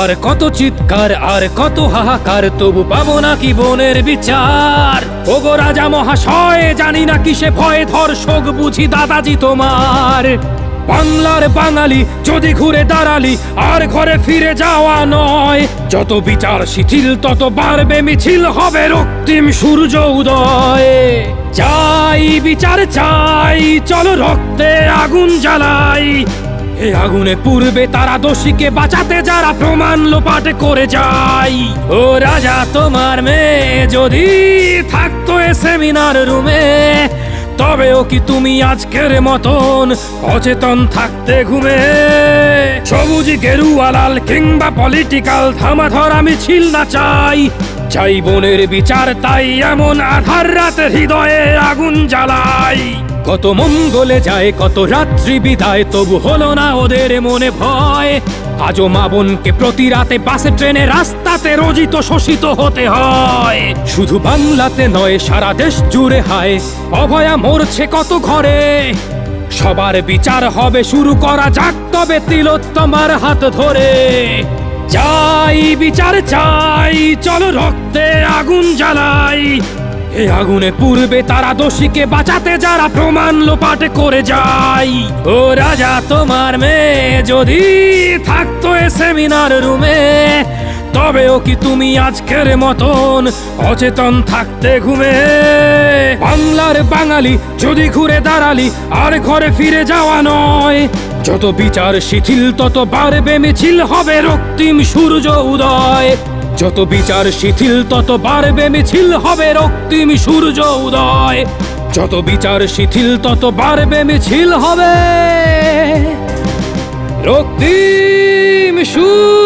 আর কত চিৎকার, আর কত হাহাকার, তবু পাবো না কি বনের বিচার? ওগো রাজা মহাশয়, জানি না কিসে ভয়ে ধর্ষক, বুঝি দাদাজি তোমার। বাংলার বাঙালি, যদি ঘুরে দাঁড়ালি, আর ঘরে ফিরে যাওয়া নয়। যত বিচার শিথিল, তত বাড়বে মিছিল, হবে রক্তিম সূর্য উদয়। চাই বিচার চাই, চলো রক্তে আগুন জ্বালাই। এ আগুনে পূর্বে তারা দোষীকে বাঁচাতে যারা প্রমাণ লোপাট করে যায়। ও রাজা, তোমার মেয়ে যদি থাকতো এ সেমিনার রুমে, তবেও কি তুমি আজকের মতন অচেতন থাকতে ঘুমে? সবুজ গেরুয়া, লাল কিংবা পলিটিক্যাল থামাধরা মিছিল না চাই। চাই বনের বিচার, তাই এমন আধার রাতে হৃদয়ে আগুন জ্বালাই। কত মঙ্গলে যায়, কত রাত্রি বিদায়, তবু হলো না ওদের মনে ভয়। আজও মা বোনকে প্রতি রাতে বাসে, ট্রেনে, রাস্তাতে রোজিত শোষিত হতে হয়। শুধু বাংলাতে নয়, সারা দেশ জুড়ে হায়, অভয়া মরছে কত ঘরে। সবার বিচার হবে, শুরু করা যাক তবে তিলোত্তমার হাত ধরে। চাই বিচার চাই, চলো রক্তে আগুন জ্বালাই। এই আগুনে পূর্বে তারা দোষীকে বাঁচাতে, যারা প্রমাণ লোপাট করে যায়। ও রাজা, তোমার মেয়ে যদি থাকতো এ সেমিনার রুমে, তবেও কি তুমি আজকের মতন অচেতন থাকতে ঘুমে? বাংলার বাঙালি যদি ঘুরে দাঁড়ালি, আর ঘরে ফিরে যাওয়া নয়। যত বিচার শিথিল, তত বাড়বে মিছিল, হবে রক্তিম সূর্য উদয়। যত বিচার শিথিল, তত বাড়বে মিছিল, হবে রক্তিম সূর্য উদয়। যত বিচার শিথিল, তত বাড়বে মিছিল, হবে রক্তিম সূর্য